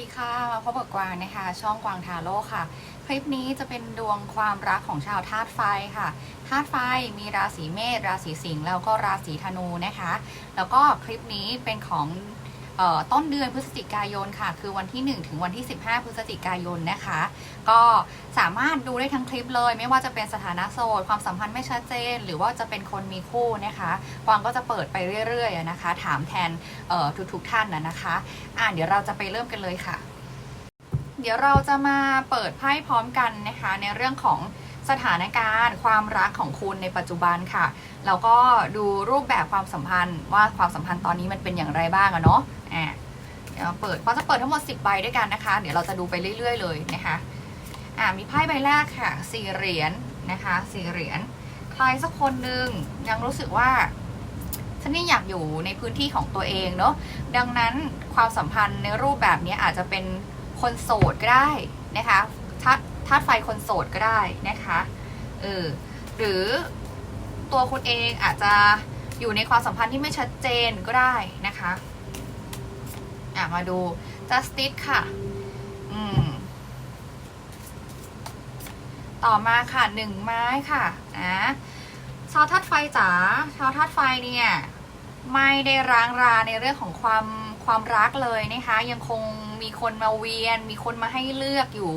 ดีค่ะมาพบกับกวางนะคะ ช่องกวางทาโร่ค่ะ คลิปนี้จะเป็นดวงความรักของชาวธาตุไฟค่ะธาตุไฟมีราศีเมษราศีสิงห์แล้วก็ราศีธนูนะคะ แล้วก็คลิปนี้เป็นของออต้นเดือนพฤศจิกายนค่ะ คือวันที่ 1 ถึงวันที่ 15 พฤศจิกายนนะคะ ก็สามารถดูได้ทั้งคลิปเลย ไม่ว่าจะเป็นสถานะโสดความสัมพันธ์ไม่ชัดเจน หรือว่าจะเป็นคนมีคู่นะคะกวางก็จะเปิดไปเรื่อยๆนะคะ ถามแทนทุกๆท่านนะนะคะอะเดี๋ยวเราจะไปเริ่มกันเลยค่ะ เดี๋ยวเราจะมาเปิดไพ่พร้อมกันนะคะ ในเรื่องของสถานการณ์ ความรักของคุณในปัจจุบันค่ะแล้วก็ดูรูปแบบความสัมพันธ์ว่าความสัมพันธ์ตอนนี้มันเป็นอย่างไรบ้างอะเนาะอะเดี๋ยวเปิดเราจะเปิดทั้งหมด 10 ใบด้วยกันนะคะ เดี๋ยวเราจะดูไปเรื่อย ๆ เลยนะคะ อะมีไพ่ใบแรกค่ะสี่เหรียญนะคะสี่เหรียญใครสักคนหนึ่งยังรู้สึกว่าฉันนี่อยากอยู่ในพื้นที่ของตัวเองเนาะดังนั้นความสัมพันธ์ในรูปแบบนี้อาจจะเป็นคนโสดก็ได้นะคะธาตุธาตุไฟคนโสดก็ได้นะคะเออหรือตัวคุณเองอาจจะอยู่ในความสัมพันธ์ที่ไม่ชัดเจนก็ได้นะคะอะมาดู justice ค่ะ อืม ต่อมาค่ะหนึ่งไม้ค่ะนะชาวธาตุไฟจ๋าชาวธาตุไฟเนี่ยไม่ได้ร้างราในเรื่องของความความรักเลยนะคะ ยังคงมีคนมาเวียน มีคนมาให้เลือกอยู่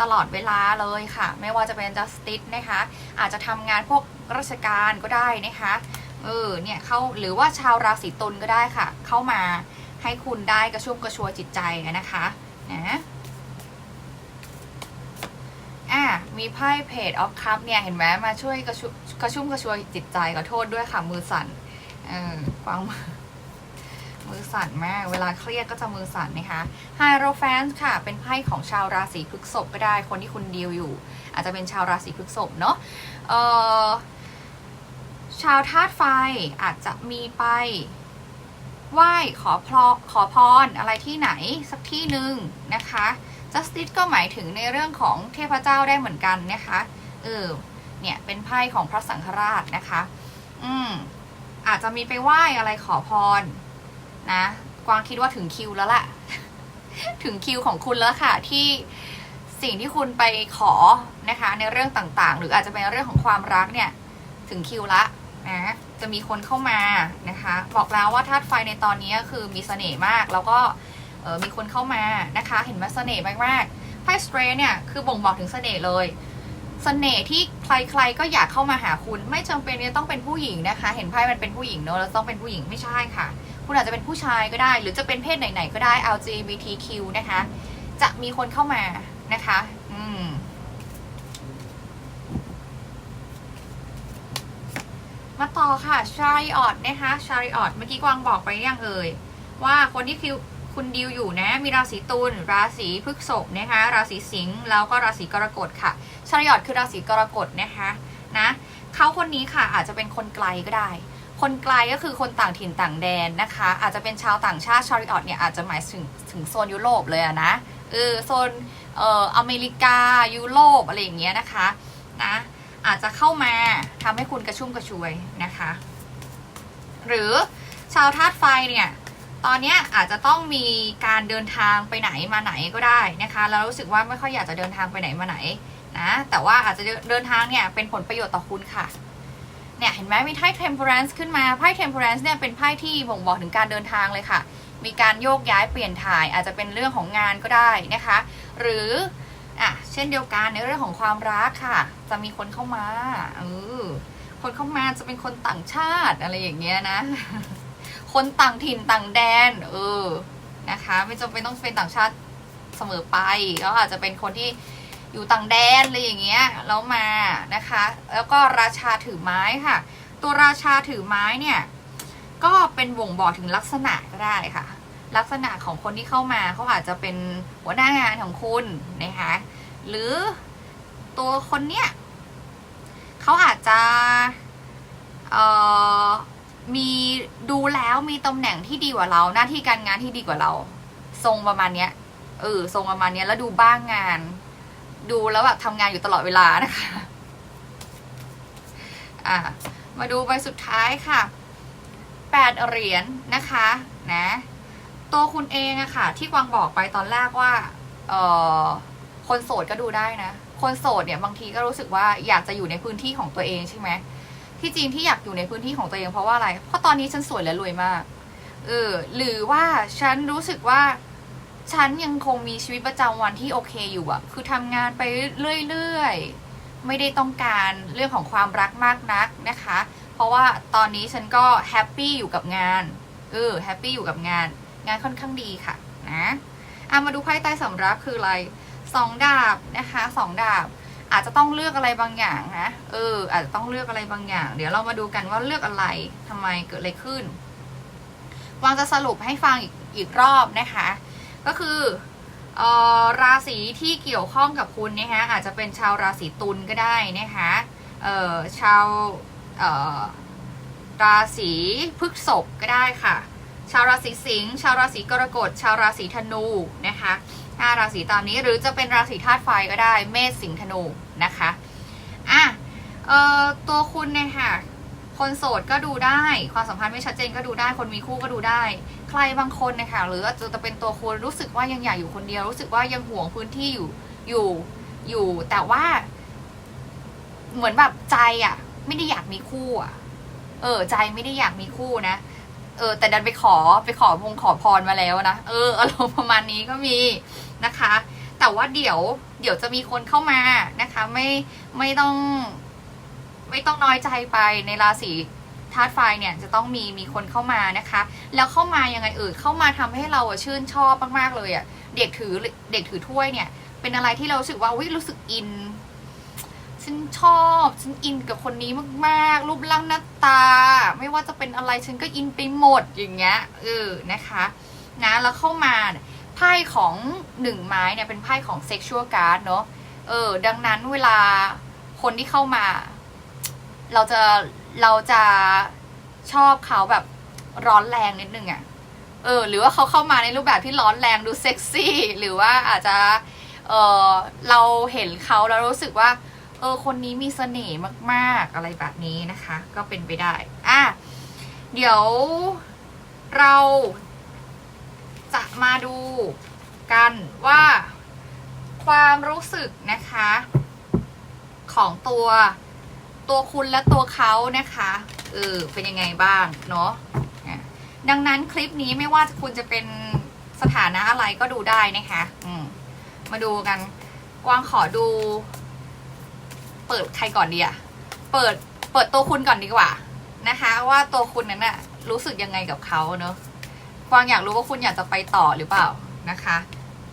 ตลอดเวลาเลยค่ะ ไม่ว่าจะเป็น justice นะคะ อาจจะทำงานพวกราชการก็ได้นะคะเออเนี่ยเข้าหรือว่าชาวราศีตุลก็ได้ค่ะ เข้ามาให้คุณได้กระชุ่มกระชวยจิตใจนะคะนะ มีไพ่เพจออฟคัพเนี่ย เห็นไหมมาช่วยกระชุกระชุ่มกระชวยจิตใจขอโทษด้วยค่ะ มือสั่นเออความมือมือสั่นมาก เวลาเครียดก็จะมือสั่นนะคะไฮโรแฟนส์ค่ะ เป็นไพ่ของชาวราศีพฤษภก็ได้ คนที่คุณดีลอยู่ อาจจะเป็นชาวราศีพฤษภเนาะเออชาวธาตุไฟอาจจะมีไปไหว้ขอพรขอพรอะไรที่ไหนสักที่หนึ่งนะคะ justice ก็หมายถึงในเรื่องของเทพเจ้าได้เหมือนกันนะคะเออเนี่ยเป็นไพ่ของพระสังฆราชนะคะ อืมอาจจะมีไปไหว้อะไรขอพรนะกวางคิดว่าถึงคิวแล้วแหละถึงคิวของคุณแล้วค่ะ ที่สิ่งที่คุณไปขอนะคะ ในเรื่องต่างๆ หรืออาจจะเป็นเรื่องของความรักเนี่ย ถึงคิวละนะจะมีคนเข้ามานะคะ บอกแล้วว่าธาตุไฟในตอนนี้คือมีเสน่ห์มากแล้วก็ มีคนเข้ามานะคะ เห็นไหมเสน่ห์มากๆไพ่สเตรเนี่ยคือบ่งบอกถึงเสน่ห์เลยเสน่ห์ที่ใครๆก็อยากเข้ามาหาคุณ ไม่จำเป็นจะต้องเป็นผู้หญิงนะคะ เห็นไพ่มันเป็นผู้หญิงเนอะแล้วต้องเป็นผู้หญิงไม่ใช่ค่ะ คุณอาจจะเป็นผู้ชายก็ได้ หรือจะเป็นเพศไหนๆก็ได้ LGBTQ นะคะ จะมีคนเข้ามานะคะ อืมมาต่อค่ะชาริออตนะคะชาริออตเมื่อกี้กวางบอกไปยังเอ่ยว่าคนที่คิว คุณดิวอยู่นะ มีราศีตุลราศีพฤกษภนะคะ ราศีสิงห์แล้วก็ราศีกรกฎค่ะชาริออตคือราศีกรกฎนะคะนะเขาคนนี้ค่ะอาจจะเป็นคนไกลก็ได้ คนไกลก็คือคนต่างถิ่นต่างแดนนะคะ อาจจะเป็นชาวต่างชาติชาริออตเนี่ยอาจจะหมายถึงถึงโซนยุโรปเลยอะนะเออโซนเอ่ออเมริกายุโรปอะไรอย่างเงี้ยนะคะนะอาจจะเข้ามาทำให้คุณกระชุ่มกระชวยนะคะ หรือชาวธาตุไฟเนี่ย ตอนนี้อาจจะต้องมีการเดินทางไปไหนมาไหนก็ได้นะคะแล้วรู้สึกว่าไม่ค่อยอยากจะเดินทางไปไหนมาไหนนะแต่ว่าอาจจะเดินทางเนี่ยเป็นผลประโยชน์ต่อคุณค่ะเนี่ยเห็นไหมมีไพ่ temperance ขึ้นมาไพ่ temperance เนี่ยเป็นไพ่ที่บ่งบอกถึงการเดินทางเลยค่ะ มีการโยกย้ายเปลี่ยนถ่าย อาจจะเป็นเรื่องของงานก็ได้นะคะ หรืออะเช่นเดียวกันในเรื่องของความรักค่ะ จะมีคนเข้ามาเออคนเข้ามาจะเป็นคนต่างชาติอะไรอย่างเงี้ยนะ คนต่างถิ่นต่างแดน เออนะคะ ไม่จำเป็นต้องเป็นต่างชาติเสมอไปก็อาจจะเป็นคนที่อยู่ต่างแดนอะไรอย่างเงี้ยแล้วมานะคะ แล้วก็ราชาถือไม้ค่ะ ตัวราชาถือไม้เนี่ยก็เป็นบ่งบอกถึงลักษณะก็ได้ค่ะ ลักษณะของคนที่เข้ามาเขาอาจจะเป็นหัวหน้างานของคุณนะคะหรือตัวคนเนี้ยเขาอาจจะเออ มีดูแล้วมีตำแหน่งที่ดีกว่าเรา หน้าที่การงานที่ดีกว่าเรา ทรงประมาณเนี้ยเออทรงประมาณเนี้ยแล้วดูบ้างงาน ดูแล้วแบบทำงานอยู่ตลอดเวลานะคะ อะมาดูใบสุดท้ายค่ะแปดเหรียญนะคะนะตัวคุณเองอะค่ะ ที่กวางบอกไปตอนแรกว่าเออคนโสดก็ดูได้นะ คนโสดเนี่ยบางทีก็รู้สึกว่าอยากจะอยู่ในพื้นที่ของตัวเองใช่ไหม ที่จริงที่อยากอยู่ในพื้นที่ของตัวเองเพราะว่าอะไร เพราะตอนนี้ฉันสวยและรวยมาก เออ หรือว่าฉันรู้สึกว่า ฉันยังคงมีชีวิตประจำวันที่โอเคอยู่อะคือทำงานไปเรื่อยๆ ไม่ได้ต้องการเรื่องของความรักมากนักนะคะ เพราะว่าตอนนี้ฉันก็แฮปปี้อยู่กับงาน เออ แฮปปี้อยู่กับงาน งานค่อนข้างดีค่ะ นะ อะมาดูไพ่ใต้สำรับคืออะไรสองดาบนะคะสองดาบ อาจจะต้องเลือกอะไรบางอย่างนะเออ อาจจะต้องเลือกอะไรบางอย่าง เดี๋ยวเรามาดูกันว่าเลือกอะไรทำไมเกิดอะไรขึ้นวางจะสรุปให้ฟังอีกอีกรอบนะคะ ก็คืออ่อราศีที่เกี่ยวข้องกับคุณนะคะอาจจะเป็นชาวราศีตุลก็ได้นะคะเอ่อชาวเอ่อราศีพฤกษภก็ได้ค่ะ ชาวราศีสิงห์ชาวราศีกรกฎชาวราศีธนูนะคะ ห้าราศีตามนี้หรือจะเป็นราศีธาตุไฟก็ได้ เมษสิงห์ธนูนะคะอะเอ่อตัวคุณเนี่ยค่ะคนโสดก็ดูได้ ความสัมพันธ์ไม่ชัดเจนก็ดูได้ คนมีคู่ก็ดูได้ ใครบางคนนะคะหรือจจะเป็นตัวคุณรู้สึกว่ายังอยากอยู่คนเดียว รู้สึกว่ายังห่วงพื้นที่อยู่อยู่อยู่ แต่ว่า เหมือนแบบใจอะ ไม่ได้อยากมีคู่อะ เออ ใจไม่ได้อยากมีคู่นะ เออแต่ดันไปขอไปขอพงขอพรมาแล้วนะเอออารมณ์ประมาณนี้ก็มีนะคะ แต่ว่าเดี๋ยวเดี๋ยวจะมีคนเข้ามานะคะ ไม่ไม่ต้อง ไม่ต้องน้อยใจไปในราศีธาตุไฟเนี่ยจะต้องมีมีคนเข้ามานะคะ แล้วเข้ามายังไงเออเข้ามาทำให้เราอะชื่นชอบมากๆเลยอะเด็กถือเด็กถือถ้วยเนี่ย เป็นอะไรที่เราสึกว่าวิรู้สึกอิน ฉันชอบ ฉันอินกับคนนี้มากๆ รูปร่างหน้าตา ไม่ว่าจะเป็นอะไรฉันก็อินไปหมดอย่างเงี้ยเออนะคะนะแล้วเข้ามาเนี่ยไพ่ของหนึ่งไม้เนี่ยเป็นไพ่ของ sexual card เนอะเออ ดังนั้นเวลาคนที่เข้ามา เราจะเราจะชอบเขาแบบร้อนแรงนิดนึงอะ่ะเออ หรือว่าเขาเข้ามาในรูปแบบที่ร้อนแรงดูเซ็กซี่ หรือว่าอาจจะ เออเราเห็นเขาแล้วรู้สึกว่า เออคนนี้มีเสน่ห์มากๆอะไรแบบนี้นะคะ ก็เป็นไปได้อะเดี๋ยวเราจะมาดูกันว่าความรู้สึกนะคะ ของตัวตัวคุณและตัวเขานะคะเออเป็นยังไงบ้างเนาะดังนั้นคลิปนี้ไม่ว่าคุณจะเป็นสถานะอะไรก็ดูได้นะคะ อืมมาดูกันกวางขอดู เปิดใครก่อนดีอะเปิดเปิดตัวคุณก่อนดีกว่านะคะ ว่าตัวคุณนั้นน่ะรู้สึกยังไงกับเขาเนาะกวางอยากรู้ว่าคุณอยากจะไปต่อหรือเปล่านะคะ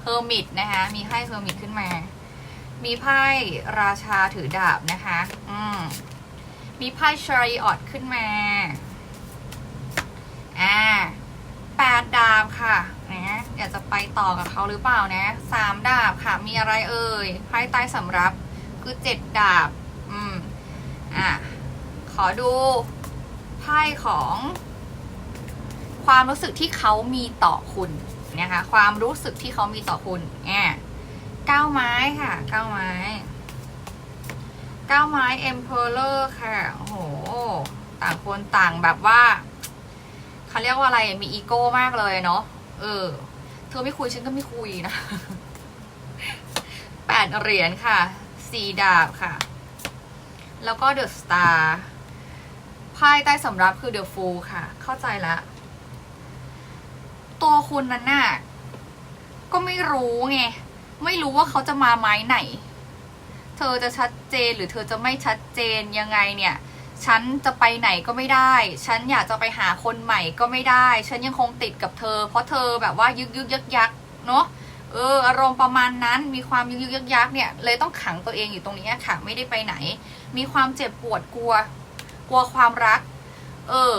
เฮอร์มิตนะคะมีไพ่เฮอร์มิตขึ้นมา มีไพ่ราชาถือดาบนะคะ อืมมีไพ่ชาริออตขึ้นมาอ่าแปดดาบค่ะนะอยากจะไปต่อกับเขาหรือเปล่านะสามดาบค่ะ มีอะไรเอ่ยไพ่ใต้สำรับ คือเจ็ดดาบ อืม อะ ขอดูไพ่ของ ความรู้สึกที่เขามีต่อคุณนะคะความรู้สึกที่เขามีต่อคุณอ่ก้าไม้ค่ะก้าไม้ก้าไม้ Emperor ค่ะโอ้โห ต่างคนต่างแบบว่าเขาเรียกว่าอะไรมีอีโก้มากเลยเนาะเออ เธอไม่คุยฉันก็ไม่คุยนะแปดเหรียญค่ะ สี่ดาบค่ะ แล้วก็เดอะสตาร์ไพ่ใต้สำรับคือเดอะฟูค่ะ เข้าใจละตัวคุณนั้นน่ะก็ไม่รู้ไง ไม่รู้ว่าเขาจะมาไม้ไหน เธอจะชัดเจนหรือเธอจะไม่ชัดเจนยังไงเนี่ย ฉันจะไปไหนก็ไม่ได้ ฉันอยากจะไปหาคนใหม่ก็ไม่ได้ ฉันยังคงติดกับเธอ เพราะเธอแบบว่ายึกยึกยักยักเนาะ เอออารมณ์ประมาณนั้นมีความยึกยึกยักยักเนี่ยเลยต้องขังตัวเองอยู่ตรงนี้ค่ะ ไม่ได้ไปไหน มีความเจ็บปวดกลัว กลัวความรัก เออ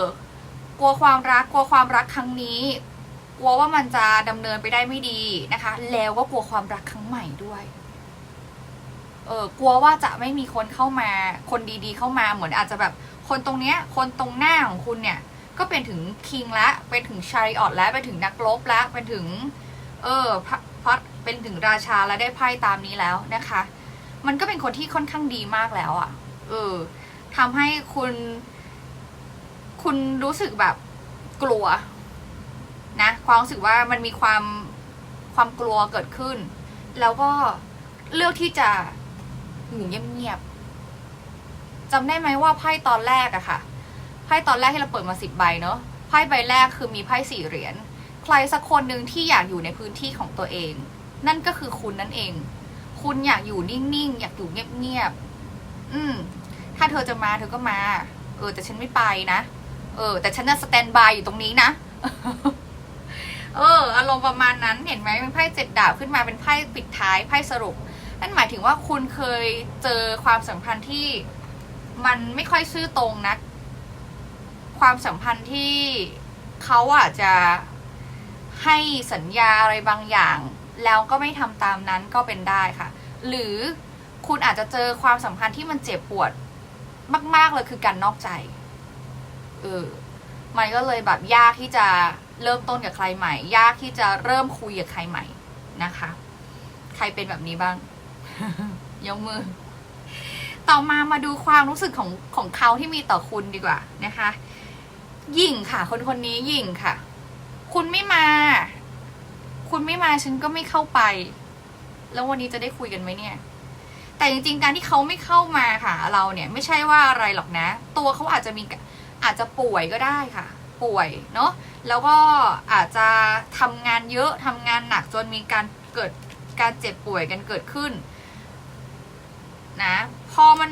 กลัวความรัก กลัวความรักครั้งนี้ กลัวว่ามันจะดำเนินไปได้ไม่ดีนะคะ แล้วก็กลัวความรักครั้งใหม่ด้วย เออกลัวว่าจะไม่มีคนเข้ามา คนดีๆเข้ามาเหมือนอาจจะแบบ คนตรงเนี้ย คนตรงหน้าของคุณเนี่ย ก็เป็นถึงคิงละเป็นถึงชาริออตแล้วเป็นถึงนักรบแล้วเป็นถึง เออพระ เป็นถึงราชาแล้วได้ไพ่ตามนี้แล้วนะคะ มันก็เป็นคนที่ค่อนข้างดีมากแล้วอะ่ะ เออทำให้คุณ คุณรู้สึกแบบกลัว นะความรู้สึกว่ามันมีความความกลัวเกิดขึ้น แล้วก็เลือกที่จะอยู่เงียบๆจำได้ไหมว่าไพ่ตอนแรกอะค่ะไพ่ตอนแรกที่เราเปิดมาสิบใบเนอะไพ่ใบแรกคือมีไพ่สี่เหรียญใครสักคนหนึ่งที่อยากอยู่ในพื้นที่ของตัวเอง นั่นก็คือคุณนั่นเอง คุณอยากอยู่นิ่งๆ อยากอยู่เงียบๆอืม ถ้าเธอจะมาเธอก็มา เออ แต่ฉันไม่ไปนะ เออ แต่ฉันจะสแตนบายอยู่ตรงนี้นะ เออ อารมณ์ประมาณนั้น เห็นไหมเป็นไพ่เจ็ดดาบขึ้นมาเป็นไพ่ปิดท้ายไพ่สรุป นั่นหมายถึงว่าคุณเคยเจอความสัมพันธ์ที่มันไม่ค่อยซื่อตรงนะความสัมพันธ์ที่เขาอาจจะให้สัญญาอะไรบางอย่าง แล้วก็ไม่ทำตามนั้นก็เป็นได้ค่ะ หรือคุณอาจจะเจอความสัมพันธ์ที่มันเจ็บปวดมาก ๆเลยคือการนอกใจเออมันก็เลยแบบยากที่จะเริ่มต้นกับใครใหม่ ยากที่จะเริ่มคุยกับใครใหม่นะคะ ใครเป็นแบบนี้บ้างยกมือ ต่อมามาดูความรู้สึกของของเขาที่มีต่อคุณดีกว่านะคะหยิ่งค่ะ คนคนนี้หยิ่งค่ะ คุณไม่มา คุณไม่มาฉันก็ไม่เข้าไป แล้ววันนี้จะได้คุยกันไหมเนี่ย แต่จริงๆการที่เขาไม่เข้ามาค่ะ เราเนี่ยไม่ใช่ว่าอะไรหรอกนะ ตัวเขาอาจจะมีอาจจะป่วยก็ได้ค่ะ ป่วยเนาะแล้วก็อาจจะทำงานเยอะทำงานหนักจนมีการเกิดการเจ็บป่วยกันเกิดขึ้น นะ พอมัน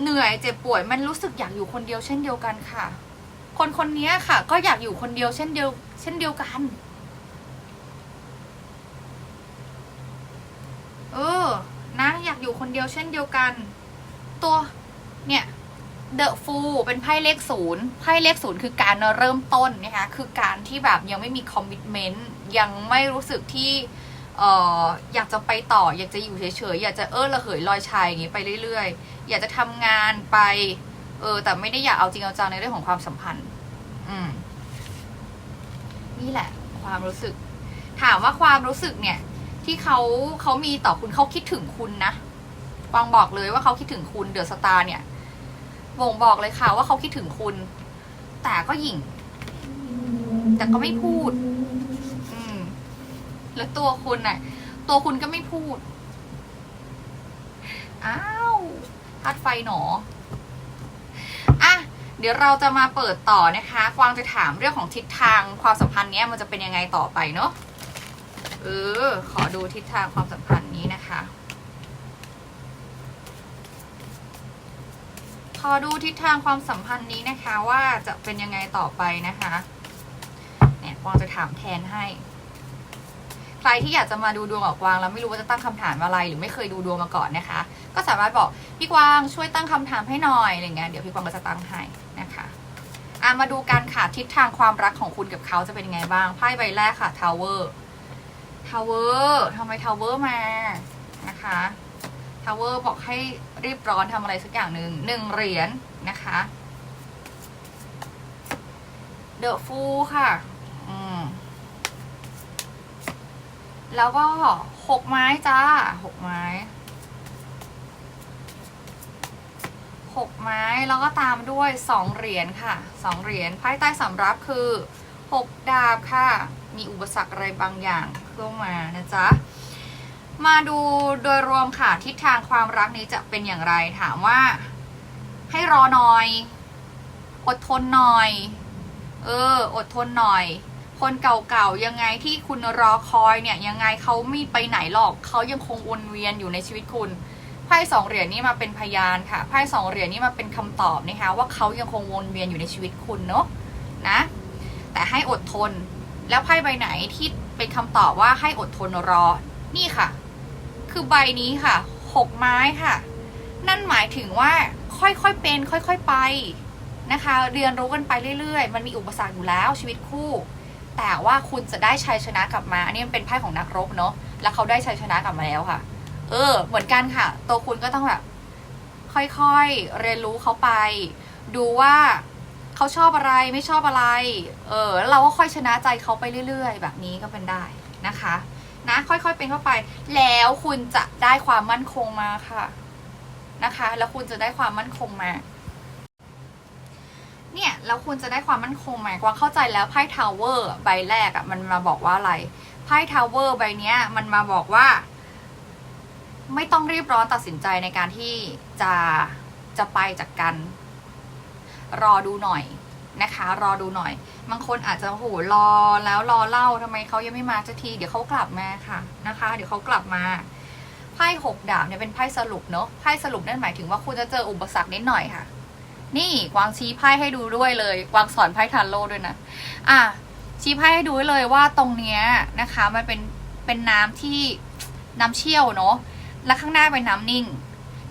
เหนื่อยเจ็บป่วยมันรู้สึกอยากอยู่คนเดียวเช่นเดียวกันค่ะ คนคนนี้ค่ะ ก็อยากอยู่คนเดียวเช่นเดียว เช่นเดียวกัน เออ นะอยากอยู่คนเดียวเช่นเดียวกัน ตัวเนี่ยเดอะฟูเป็นไพ่เลขศูนย์ไพ่เลขศูนย์คือการเริ่มต้นนะคะคือการที่แบบยังไม่มีคอมมิชเมนต์ยังไม่รู้สึกที่เอออยากจะไปต่อ อยากจะอยู่เฉยๆอยากจะเออระเหยลอยชายอย่างงี้ไปเรื่อยๆ อยากจะทำงานไป เออ แต่ไม่ได้อยากเอาจริงเอาจังในเรื่องของความสัมพันธ์ อืม นี่แหละ ความรู้สึก ถามว่าความรู้สึกเนี่ย ที่เขาเขามีต่อคุณเขาคิดถึงคุณนะกวางบอกเลยว่าเขาคิดถึงคุณเดือะสตาร์เนี่ยบ่งบอกเลยค่ะว่าเขาคิดถึงคุณ แต่ก็หยิ่ง แต่ก็ไม่พูด อืม แล้วตัวคุณน่ะ ตัวคุณก็ไม่พูด อ้าวธาตุไฟหนออะเดี๋ยวเราจะมาเปิดต่อนะคะกวางจะถามเรื่องของทิศทางความสัมพันธ์เนี้ยมันจะเป็นยังไงต่อไปเนาะ เออ ขอดูทิศทางความสัมพันธ์นี้นะคะ ขอดูทิศทางความสัมพันธ์นี้นะคะว่าจะเป็นยังไงต่อไปนะคะ เนี่ยกวางจะถามแทนให้ ใครที่อยากจะมาดูดวงกับกวางแล้วไม่รู้ว่าจะตั้งคำถามอะไร หรือไม่เคยดูดวงมาก่อนนะคะ ก็สามารถบอกพี่กวางช่วยตั้งคำถามให้หน่อยอะไรเงี้ยเดี๋ยวพี่กวางก็จะตั้งให้นะคะอะมาดูกันค่ะทิศทางความรักของคุณกับเขาจะเป็นยังไงบ้างไพ่ใบแรกค่ะทาวเวอร์าวเวอร์ทำไมทาวเวอร์มานะคะทาวเวอร์บอกให้รีบร้อนทำอะไรสักอย่างหนึ่งหนึ่งเหรียญนะคะเดอะฟูค่ะ อืม แล้วก็หกไม้จ้าหกไม้หกไม้ แล้วก็ตามด้วยสองเหรียญค่ะสองเหรียญไพ่ใต้สำรับคือหกดาบค่ะ มีอุปสรรคอะไรบางอย่างเข้ามานะจ๊ะมาดูโดยรวมค่ะทิศทางความรักนี้จะเป็นอย่างไรถามว่า ให้รอหน่อย อดทนหน่อย เออ อดทนหน่อย คนเก่าๆยังไงที่คุณรอคอยเนี่ย ยังไงเขาไม่ไปไหนหรอกเขายังคงวนเวียนอยู่ในชีวิตคุณไพ่สองเหรียญนี้มาเป็นพยานค่ะไพ่สองเหรียญนี้มาเป็นคำตอบนะคะ ว่าเขายังคงวนเวียนอยู่ในชีวิตคุณเนาะนะ แต่ให้อดทน แล้วไพ่ใบไหนที่เป็นคำตอบว่าให้อดทนรอ นี่ค่ะ คือใบนี้ค่ะหกไม้ค่ะ นั่นหมายถึงว่าค่อยๆเป็น ค่อยๆไปนะคะ เรียนรู้กันไปเรื่อยๆ มันมีอุปสรรคอยู่แล้วชีวิตคู่ แต่ว่าคุณจะได้ชัยชนะกลับมา อันนี้มันเป็นไพ่ของนักรบเนาะแล้วเขาได้ชัยชนะกลับมาแล้วค่ะ เออ เหมือนกันค่ะ ตัวคุณก็ต้องแบบค่อยๆเรียนรู้เขาไป ดูว่า เขาชอบอะไรไม่ชอบอะไร เออแล้วเราก็ค่อยชนะใจเขาไปเรื่อย ๆ แบบนี้ก็เป็นได้นะคะ นะค่อยๆเป็นเข้าไป แล้วคุณจะได้ความมั่นคงมาค่ะนะคะ แล้วคุณจะได้ความมั่นคงมา เนี่ยแล้วคุณจะได้ความมั่นคงไหมกวาเข้าใจแล้วไพ่ทาวเวอร์ใบแรกอะ่ะมันมาบอกว่าอะไรไพ่ทาวเวอร์ใบเนี้ย มันมาบอกว่า ไม่ต้องรีบร้อนตัดสินใจในการที่จะจะไปจากกัน รอดูหน่อยนะคะ รอดูหน่อย บางคนอาจจะโหรอแล้วรอเล่าทำไมเขายังไม่มาสักที เดี๋ยวเขากลับมาค่ะนะคะ เดี๋ยวเขากลับมาไพ่หกดาบเนี่ยเป็นไพ่สรุปเนอะไพ่สรุปนั่นหมายถึงว่าคุณจะเจออุปสรรคนิดหน่อยค่ะ นี่กวางชี้ไพ่ให้ดูด้วยเลยกวางสอนไพ่ทานโลด้วยนะอะชี้ไพ่ให้ดูเลยว่าตรงเนี้ยนะคะมันเป็นเป็นน้ำที่น้ำเชี่ยวเนอะและข้างหน้าเป็นน้ำนิ่ง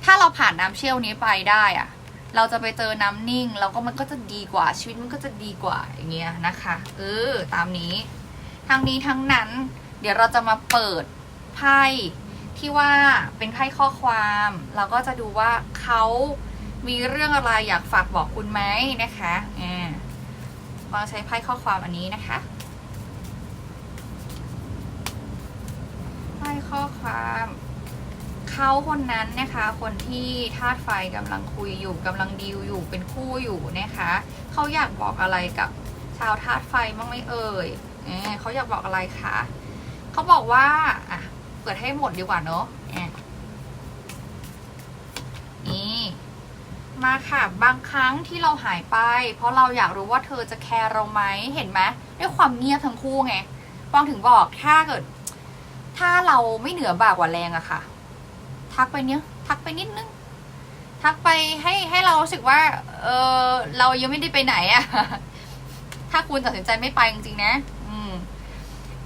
ถ้าเราผ่านน้ำเชี่ยวนี้ไปได้อะ เราจะไปเจอน้ำนิ่ง แล้วก็มันก็จะดีกว่าชีวิตมันก็จะดีกว่าอย่างเงี้ยนะคะ เออตามนี้ทั้งนี้ทั้งนั้น เดี๋ยวเราจะมาเปิดไพ่ที่ว่าเป็นไพ่ข้อความ เราก็จะดูว่าเขามีเรื่องอะไรอยากฝากบอกคุณไหมนะคะอ่าวางใช้ไพ่ข้อความอันนี้นะคะไพ่ข้อความ เขาคนนั้นนะคะคนที่ธาตุไฟกำลังคุยอยู่กำลังดีลอยู่เป็นคู่อยู่นะคะเขาอยากบอกอะไรกับชาวธาตุไฟบ้างไหมเอ่ยเออเขาอยากบอกอะไรคะเขาบอกว่าอะเปิดให้หมดดีกว่าเนอะนี่มาค่ะบางครั้งที่เราหายไป เพราะเราอยากรู้ว่าเธอจะแคร์เราไหมเห็นไหมด้วยความเงียบทั้งคู่ไงฟองถึงบอกถ้าเกิด ถ้าเราไม่เหนือบากกว่าแรงอะค่ะ ทักไปเนี้ยทักไปนิดนึง ทักไปให้ให้เรารู้สึกว่า เออเรายังไม่ได้ไปไหนอะถ้าคุณตัดสินใจไม่ไปจริงๆนะ อืม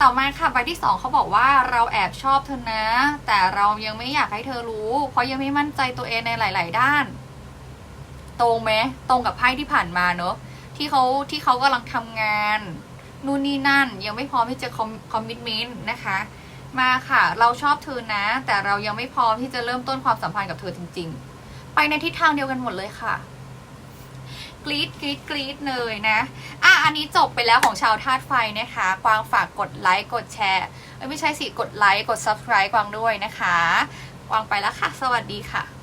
ต่อมาค่ะใบที่สองเขาบอกว่าเราแอบชอบเธอนะ แต่เรายังไม่อยากให้เธอรู้ เพราะยังไม่มั่นใจตัวเองในหลาย ๆ ด้าน ตรงไหมตรงกับไพ่ที่ผ่านมาเนอะที่เขาที่เขากำลังทำงานนู่นนี่นั่น ยังไม่พร้อมที่จะคอมมิชเมนต์นะคะ มาค่ะ เราชอบเธอนะ แต่เรายังไม่พร้อมที่จะเริ่มต้นความสัมพันธ์กับเธอจริง ๆ ไปในทิศทางเดียวกันหมดเลยค่ะกรี๊ดกรี๊ดกรี๊ดเลยนะอะอันนี้จบไปแล้วของชาวธาตุไฟนะคะกวางฝากกดไลค์กดแชร์ไม่ใช่สิกดไลค์กด subscribe กวางด้วยนะคะกวางไปแล้วค่ะ สวัสดีค่ะ